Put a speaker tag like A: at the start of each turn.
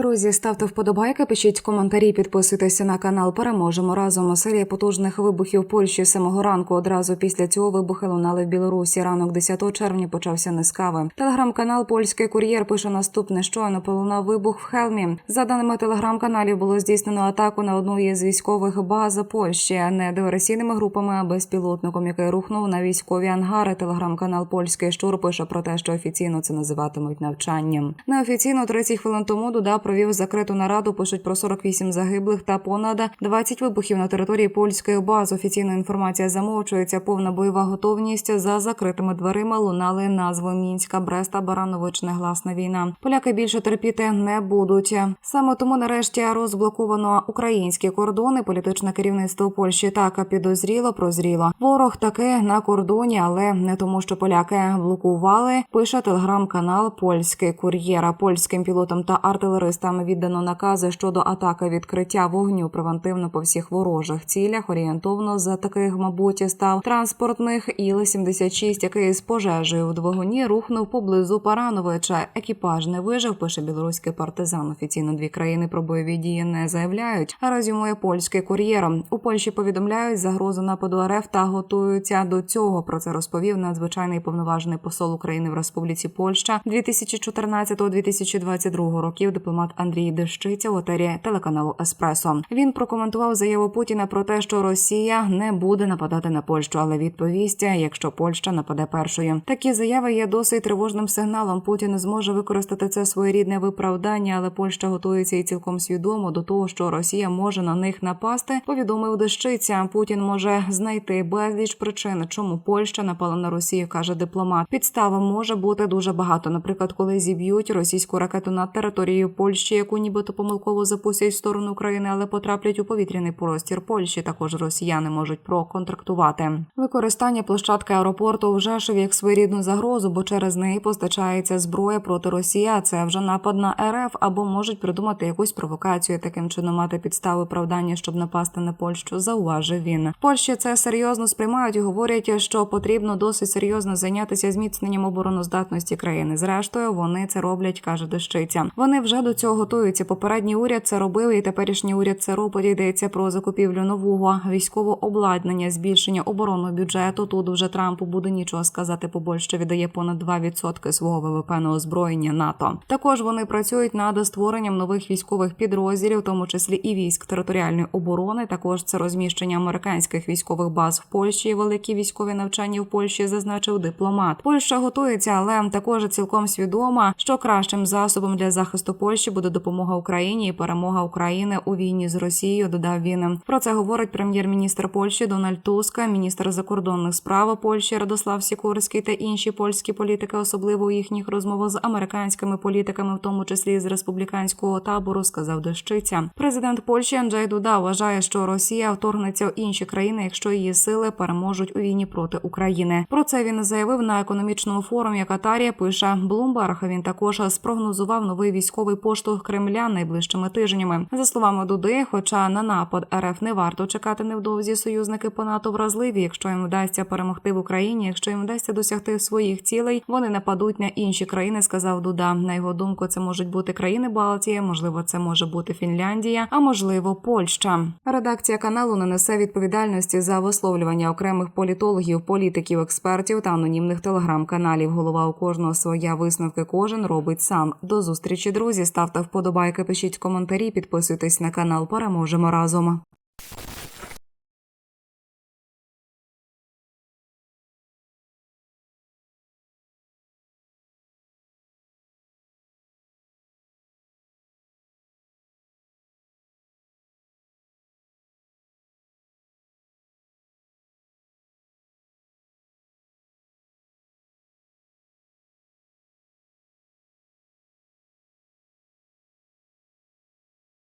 A: Друзі, ставте вподобайки, пишіть коментарі, підписуйтеся на канал. Переможемо разом. Серія потужних вибухів Польщі самого ранку. Одразу після цього вибухи лунали в Білорусі. Ранок 10 червня почався не. Телеграм-канал Польський кур'єр пише наступне: щойно полунав вибух в Хелмі. За даними телеграм-каналів, було здійснено атаку на одну із військових баз Польщі, не диверсійними групами, а безпілотником, який рухнув на військові ангари. Телеграм-канал Польський щур пише про те, що офіційно це називатимуть навчанням. Неофіційно 30 хвилин тому Дуда провів закриту нараду. Пишуть про 48 загиблих та понад 20 вибухів на території польської бази. Офіційна інформація замовчується. Повна бойова готовність за закритими дверима лунали назви Мінська, Бреста, Баранович, негласна війна. Поляки більше терпіти не будуть. Саме тому нарешті розблоковано українські кордони. Політичне керівництво Польщі так підозріло прозріло. Ворог таки на кордоні, але не тому, що поляки блокували. Пише телеграм-канал Польський кур'єра. Польським пілотам та артилеристам віддано накази щодо атаки відкриття вогню превентивно по всіх ворожих цілях. Орієнтовно за таких, мабуть, став транспортних іл 76 який з пожежею в двигуні рухнув поблизу Парановича. Екіпаж не вижив. Пише білоруський партизан. Офіційно дві країни про бойові дії не заявляють. А резюмує польський кур'єр. У Польщі повідомляють загрозу нападу РФ та готуються до цього. Про це розповів надзвичайний повноважений посол України в Республіці Польща 2014-2022 років. Дипломат Андрій Дещиця в етері телеканалу Еспресо. Він прокоментував заяву Путіна про те, що Росія не буде нападати на Польщу, але відповість, якщо Польща нападе першою. Такі заяви є досить тривожним сигналом. Путін зможе використати це своєрідне виправдання, але Польща готується і цілком свідомо до того, що Росія може на них напасти. Повідомив Дещиця. Путін може знайти безліч причин, чому Польща напала на Росію, каже дипломат. Підстава може бути дуже багато. Наприклад, коли зіб'ють російську ракету над територією Польщі, яку нібито помилково запустять в сторону України, але потраплять у повітряний простір Польщі. Також росіяни можуть проконтрактувати. Використання площадки аеропорту в Жешові як своєрідну загрозу, бо через неї постачається зброя проти Росії. а Це вже напад на РФ або можуть придумати якусь провокацію, таким чином мати підстави оправдання, щоб напасти на Польщу. Зауважив він. Польщі це серйозно сприймають і говорять, що потрібно досить серйозно зайнятися зміцненням обороноздатності країни. Зрештою, вони це роблять, каже дещиця. Вони вже до цього готуються. Попередній уряд це робив, і теперішній уряд це робить. Йдеться про закупівлю нового військового обладнання, збільшення оборонного бюджету. Тут вже Трампу буде нічого сказати, бо Польща віддає понад 2% свого ВВП на озброєння НАТО. Також вони працюють над створенням нових військових підрозділів, в тому числі і військ територіальної оборони. Також це розміщення американських військових баз в Польщі. і Великі військові навчання в Польщі зазначив дипломат. Польща готується, але також цілком свідома, що кращим засобом для захисту Польщі буде допомога Україні і перемога України у війні з Росією. Додав він. Про це говорить прем'єр-міністр Польщі Дональд Туска, міністр закордонних справ Польщі Радослав Сікорський та інші польські політики, особливо у їхніх розмовах з американськими політиками, в тому числі з республіканського табору, сказав дощиця. Президент Польщі Анджей Дуда вважає, що Росія вторгнеться в інші країни, якщо її сили переможуть у війні проти України. Про це він заявив на економічному форумі Катарі. Пише Блумберг. Він також спрогнозував новий військовий поштовх Кремля найближчими тижнями. За словами Дуди, хоча на напад РФ не варто чекати невдовзі, союзники по НАТО вразливі. Якщо їм вдасться перемогти в Україні, якщо їм вдасться досягти своїх цілей, вони нападуть на інші країни. Сказав Дуда. На його думку, це можуть бути країни Балтії, можливо, це може бути Фінляндія, а можливо, Польща. Редакція каналу не несе відповідальності за висловлювання окремих політологів, політиків, експертів та анонімних телеграм-каналів. Голова у кожного своя висновки. Кожен робить сам. До зустрічі, друзі. Ставте вподобайки, пишіть коментарі, підписуйтесь на канал. Переможемо разом.